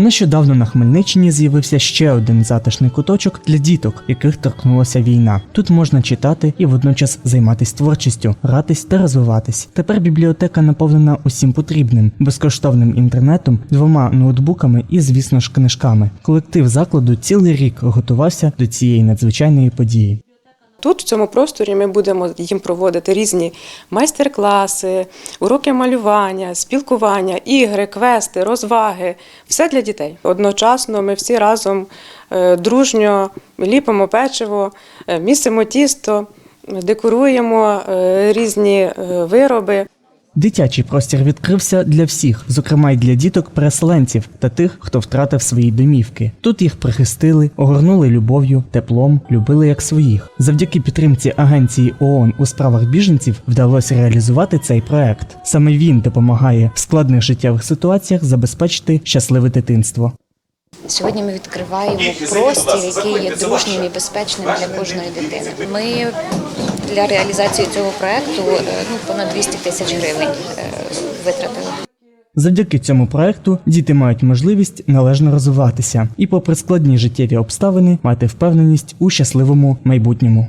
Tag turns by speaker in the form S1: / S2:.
S1: Нещодавно на Хмельниччині з'явився ще один затишний куточок для діток, яких торкнулася війна. Тут можна читати і водночас займатися творчістю, гратись та розвиватись. Тепер бібліотека наповнена усім потрібним, безкоштовним інтернетом, двома ноутбуками і, звісно ж, книжками. Колектив закладу цілий рік готувався до цієї надзвичайної події.
S2: Тут, в цьому просторі, ми будемо їм проводити різні майстер-класи, уроки малювання, спілкування, ігри, квести, розваги все для дітей. Одночасно ми всі разом е, дружньо ліпимо печиво, е, місимо тісто, декоруємо е, різні вироби.
S1: Дитячий простір відкрився для всіх, зокрема й для діток-переселенців та тих, хто втратив свої домівки. Тут їх прихистили, огорнули любов'ю, теплом, любили як своїх. Завдяки підтримці агенції ООН у справах біженців вдалося реалізувати цей проект. Саме він допомагає в складних життєвих ситуаціях забезпечити щасливе дитинство.
S3: Сьогодні ми відкриваємо простір, який є дружнім і безпечним для кожної дитини. Ми для реалізації цього проекту е, ну, понад 200 тисяч гривень е, витратили.
S1: Завдяки цьому проекту діти мають можливість належно розвиватися і, попри складні життєві обставини, мати впевненість у щасливому майбутньому.